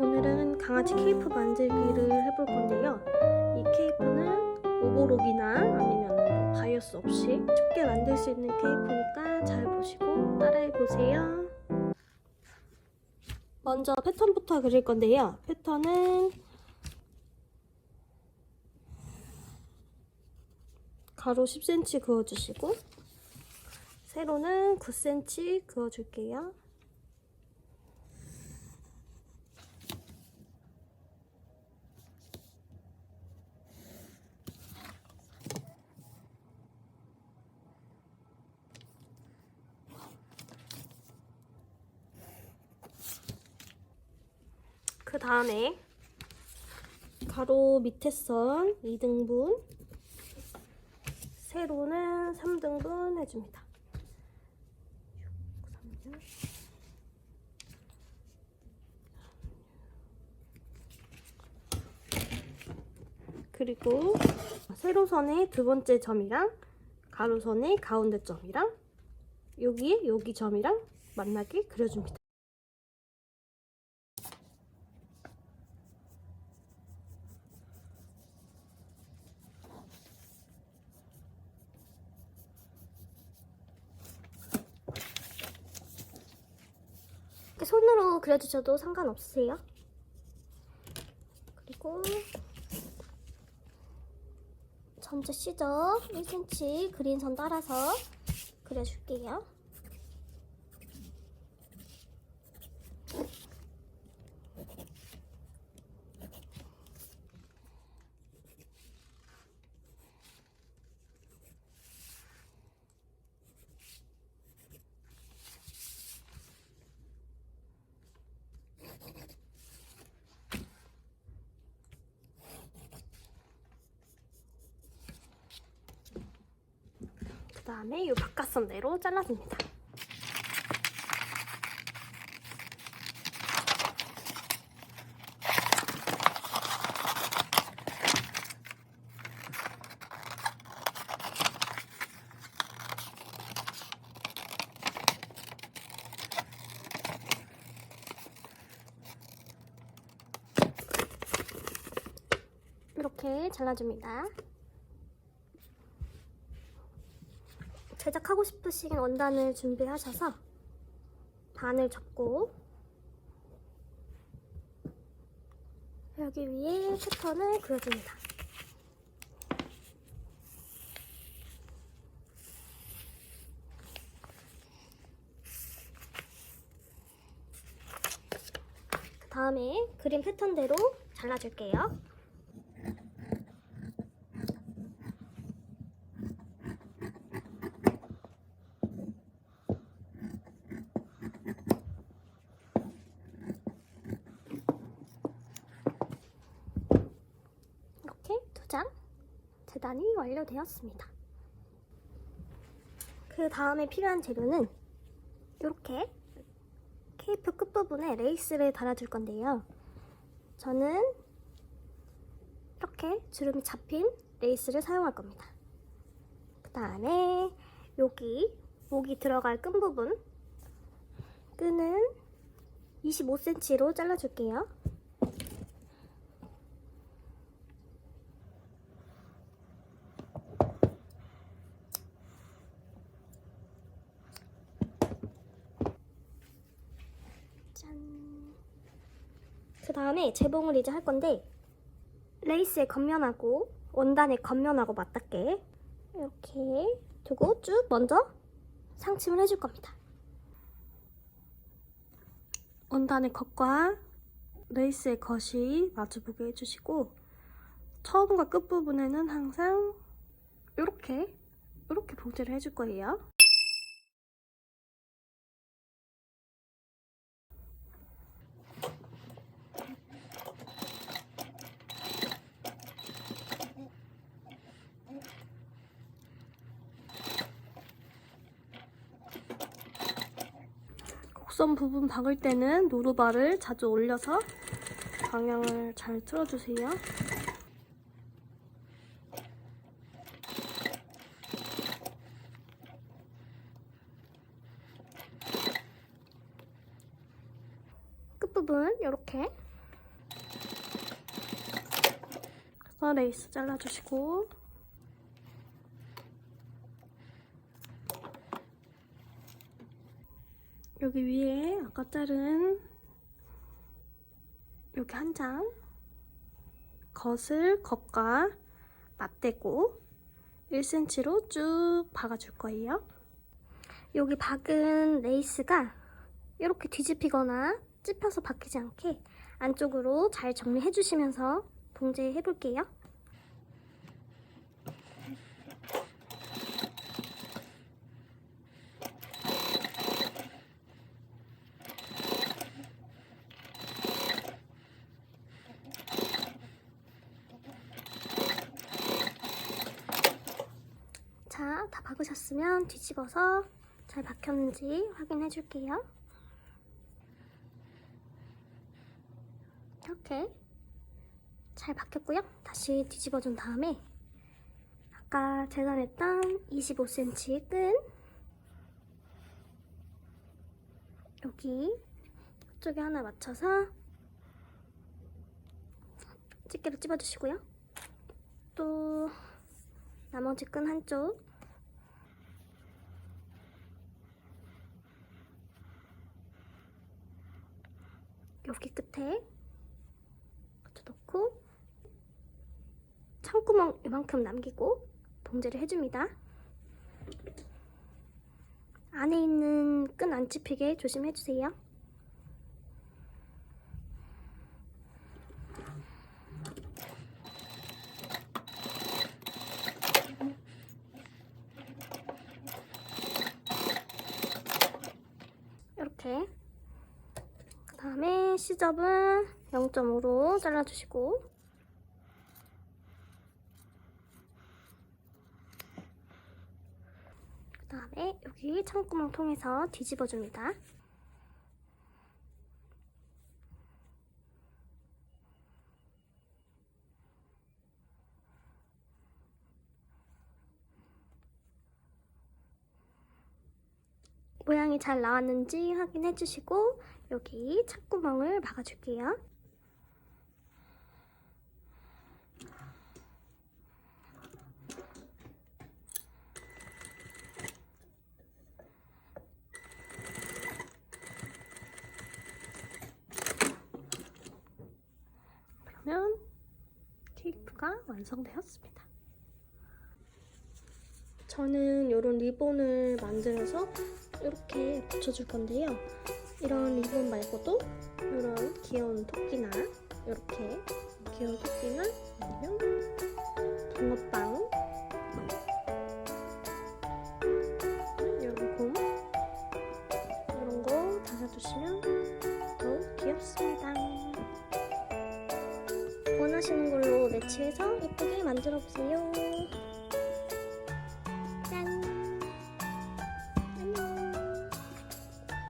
오늘은 강아지 케이프 만들기를 해볼 건데요. 이 케이프는 오버록이나 아니면 뭐 바이어스 없이 쉽게 만들 수 있는 케이프니까 잘 보시고 따라해 보세요. 먼저 패턴부터 그릴 건데요. 패턴은 가로 10cm 그어주시고 세로는 9cm 그어줄게요. 그 다음에 가로 밑에 선 2등분 세로는 3등분 해줍니다. 6, 3, 6. 그리고 세로선의 두 번째 점이랑 가로선의 가운데 점이랑 여기에 여기 점이랑 만나게 그려줍니다. 손으로 그려주셔도 상관없으세요. 그리고 전체 시저 1cm 그린 선 따라서 그려줄게요. 다음에 이 바깥선대로 잘라줍니다. 이렇게 잘라줍니다. 제작하고 싶으신 원단을 준비하셔서 반을 접고 여기 위에 패턴을 그려줍니다. 그 다음에 그림 패턴대로 잘라줄게요. 이렇게 두장 재단이 완료되었습니다. 그 다음에 필요한 재료는 이렇게 케이프 끝부분에 레이스를 달아줄 건데요. 저는 이렇게 주름이 잡힌 레이스를 사용할 겁니다. 그 다음에 여기 목이 들어갈 끈 부분 끈은 25cm로 잘라줄게요. 다음에 재봉을 이제 할 건데 레이스의 겉면하고 원단의 겉면하고 맞닿게 이렇게 두고 쭉 먼저 상침을 해줄 겁니다. 원단의 겉과 레이스의 겉이 마주보게 해주시고 처음과 끝 부분에는 항상 이렇게 이렇게 봉제를 해줄 거예요. 곡선 부분 박을 때는 노루발을 자주 올려서 방향을 잘 틀어주세요. 끝부분 이렇게 그래서 레이스 잘라주시고 여기 위에 아까 자른 여기 한 장 겉을 겉과 맞대고 1cm로 쭉 박아줄 거예요. 여기 박은 레이스가 이렇게 뒤집히거나 찝혀서 박히지 않게 안쪽으로 잘 정리해 주시면서 봉제해 볼게요. 자, 다 박으셨으면 뒤집어서 잘 박혔는지 확인해 줄게요. 이렇게 잘 박혔고요. 다시 뒤집어 준 다음에 아까 재단했던 25cm 끈 여기 쪽에 하나 맞춰서 집게로 찝어주시고요. 또 나머지 끈 한쪽 끝에 붙여놓고 창구멍 이만큼 남기고 봉제를 해줍니다. 안에 있는 끈 안 찝히게 조심해주세요. 이렇게 시접은 0.5로 잘라주시고 그 다음에 여기 창구멍 통해서 뒤집어줍니다. 모양이 잘 나왔는지 확인해 주시고 여기 창구멍을 막아줄게요. 그러면 케이크가 완성되었습니다. 저는 이런 리본을 만들어서 이렇게 붙여줄 건데요. 이런 리본 말고도 이런 귀여운 토끼나 이렇게 귀여운 토끼나 아니면 붕어빵 이런 곰 이런 거 달아주시면 더욱 귀엽습니다. 원하시는 걸로 매치해서 예쁘게 만들어 보세요.